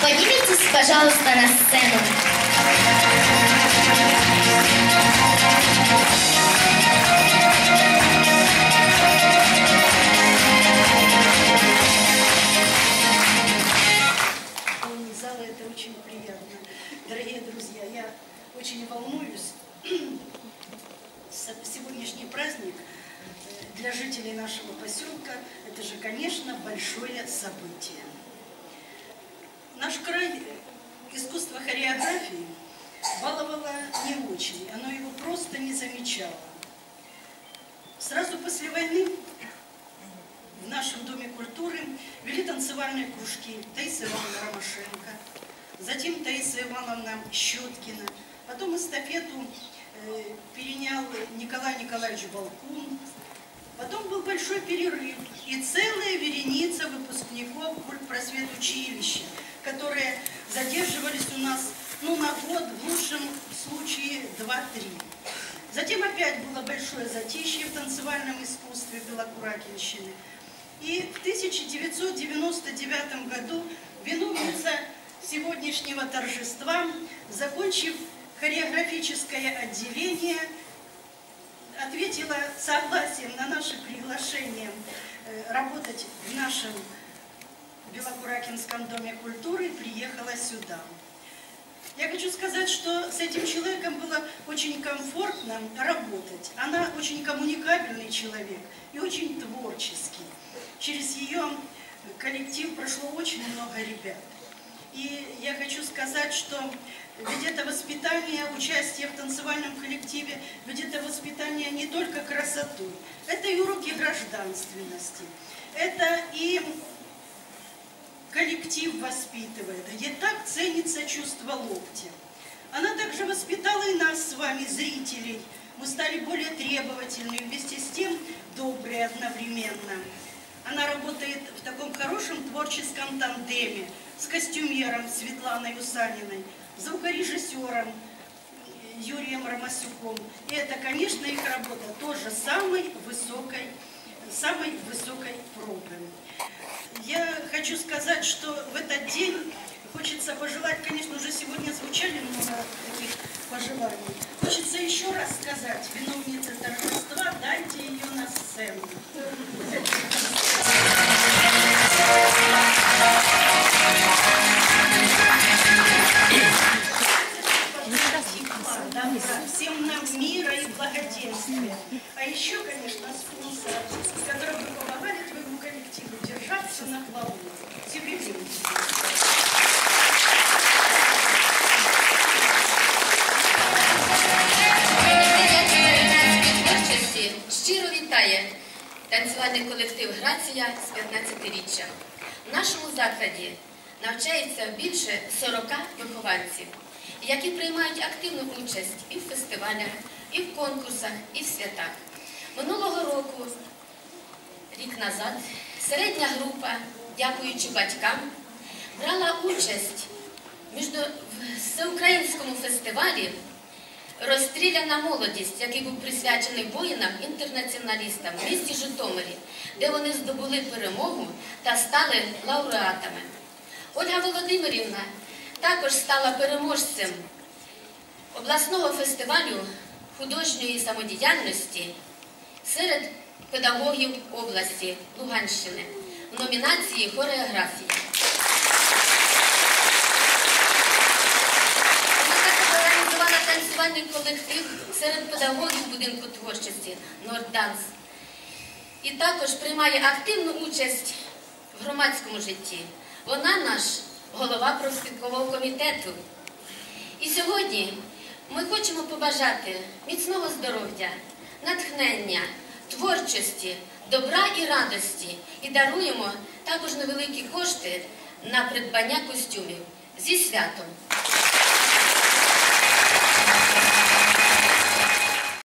Поднимитесь, пожалуйста, на сцену. Полный зал, это очень приятно. Дорогие друзья, я очень волнуюсь. Сегодняшний праздник для жителей нашего поселка это же, конечно, большое событие. Наш край искусство хореографии баловало не очень, оно его просто не замечало. Сразу после войны в нашем Доме культуры вели танцевальные кружки Таиса Ивановна Ромашенко, затем Таиса Ивановна Щеткина, потом эстафету э, перенял Николай Николаевич Балкун, потом был большой перерыв и целая вереница выпускников культпросвет училища, которые задерживались у нас ну, на год, в лучшем случае 2-3. Затем опять было большое затишье в танцевальном искусстве Белокуракинщины. И в 1999 году виновница сегодняшнего торжества, закончив хореографическое отделение, ответила согласием на наше приглашение э, работать в нашем Белокуракинском доме культуры приехала сюда. Я хочу сказать, что с этим человеком было очень комфортно работать. Она очень коммуникабельный человек и очень творческий. Через ее коллектив прошло очень много ребят. И я хочу сказать, что ведь это воспитание, участие в танцевальном коллективе, ведь это воспитание не только красотой, это и уроки гражданственности, это и коллектив воспитывает, где так ценится чувство локтя. Она также воспитала и нас с вами, зрителей. Мы стали более требовательны, вместе с тем добрые одновременно. Она работает в таком хорошем творческом тандеме с костюмером Светланой Усаниной, звукорежиссером Юрием Ромасюком. И это, конечно, их работа тоже самой высокой, самой высокой пробы. Я хочу сказать, что в этот день хочется пожелать, конечно, уже сегодня звучали много таких пожеланий. Хочется еще раз сказать, виновнице торжества, дайте ее на сцену. Всем нам мира и благоденствия. А еще, конечно, спонсоров, которые бы помогали держаться на плаву. Тебе щиро вітає танцювальний колектив Грація з 15-річчям. В нашому закладі навчається більше 40 вихованців, які приймають активну участь і в фестивалях, і в конкурсах, і в святах. Минулого року, рік назад, середня група, дякуючи батькам, брала участь в всеукраїнському фестивалі Розстріляна молодість, який був присвячений воїнам-інтернаціоналістам в місті Житомирі, де вони здобули перемогу та стали лауреатами. Ольга Володимирівна також стала переможцем обласного фестивалю художньої самодіяльності серед педагогів області Луганщини в номінації Хореографія. Організувала танцювальний колектив серед педагогів будинку творчості Нордданс. І також приймає активну участь в громадському житті. Вона наш голова профспілкового комітету. І сьогодні ми хочемо побажати міцного здоров'я, натхнення, творчості, добра і радості і даруємо також невеликі кошти на придбання костюмів зі святом.